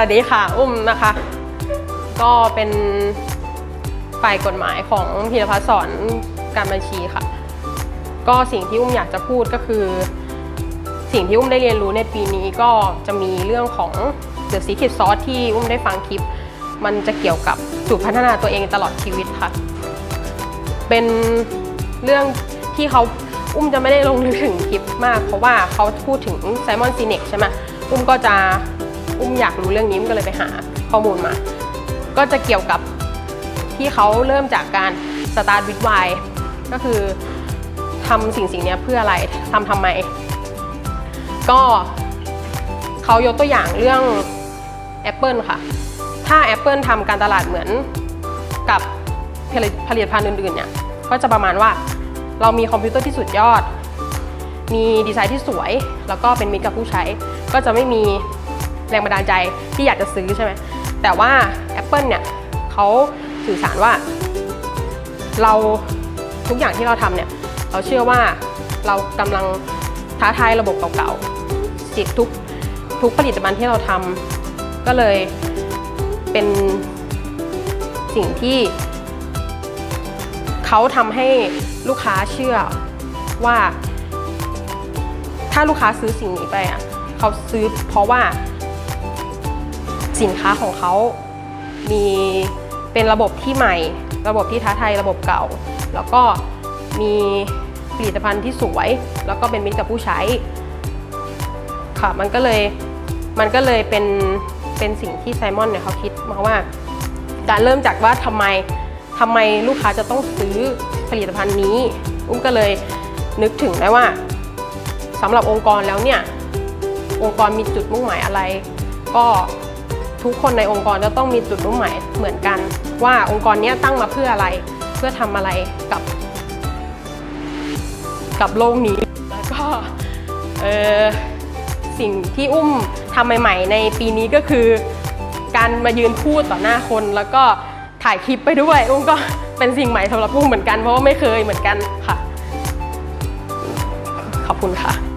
วัสดีค่ะ อุ้มนะคะ ก็เป็นฝ่ายกฎหมายของพีรพัฒน์สอนการบัญชีค่ะ ก็สิ่งที่อุ้มอยากจะพูดก็คือ สิ่งที่อุ้มได้เรียนรู้ในปีนี้ก็จะมีเรื่องของ The Secret Sauce ที่อุ้มได้ฟังคลิป มันจะเกี่ยวกับสูตรพัฒนาตัวเองตลอดชีวิตค่ะ เป็นเรื่องที่เขาอุ้มจะไม่ได้ลงลึกถึงคลิปมาก เพราะว่าเขาพูดถึงไซมอนซีเน็กใช่ไหมอุ้มก็จะ อุ้มอยากรู้เรื่องนี้มก็เลยไปหาข้อมูลมา ก็จะเกี่ยวกับที่เขาเริ่มจากการสตาร์ทวิดไวก็คือทำสิ่งสิ่งนี้เพื่ออะไรทำทำไม ก็เขายกตัวอย่างเรื่อง Apple ค่ะ ถ้า Apple ทำการตลาดเหมือนกับผลิตภัณฑ์อื่นๆเนี่ย ก็จะประมาณว่าเรามีคอมพิวเตอร์ที่สุดยอด มีดีไซน์ที่สวย แล้วก็เป็นมิตรกับผู้ใช้ ก็จะไม่มี แรงบันดาลใจที่อยากจะซื้อใช่ไหมแต่ว่า Apple เนี่ยเขาสื่อสารว่า เราทุกอย่างที่เราทำเนี่ยเราเชื่อว่าเรากำลังท้าทายระบบเก่าๆสิทุกทุกผลิตภัณฑ์ที่เราทำก็เลยเป็นสิ่งที่เขาทำให้ลูกค้าเชื่อว่า ถ้าลูกค้าซื้อสิ่งนี้ไปอะเขาซื้อเพราะว่า สินค้าของเขามีเป็นระบบที่ใหม่ ระบบที่ท้าทายระบบเก่า แล้วก็มีผลิตภัณฑ์ที่สวย แล้วก็เป็นมิตรกับผู้ใช้ค่ะมันก็เลยมันก็เลยเป็นเป็นสิ่งที่ไซมอนเนี่ยเขาคิดมาว่าการเริ่มจากว่าทำไมทำไมลูกค้าจะต้องซื้อผลิตภัณฑ์นี้ อุ้มก็เลยนึกถึงได้ว่าสำหรับองค์กรแล้วเนี่ยองค์กรมีจุดมุ่งหมายอะไร ก็ ทุกคนในองค์กรจะต้องมีจุดมุ่งหมายเหมือนกัน ว่าองค์กรนี้ตั้งมาเพื่ออะไร เพื่อทำอะไรกับ กับโลกนี้ แล้วก็เออสิ่งที่อุ้มทำใหม่ ๆ ในปีนี้ก็คือ การมายืนพูดต่อหน้าคน แล้วก็ถ่ายคลิปไปด้วย อุ้มก็เป็นสิ่งใหม่สำหรับอุ้มเหมือนกันเพราะว่าไม่เคยเหมือนกันค่ะ ขอบคุณค่ะ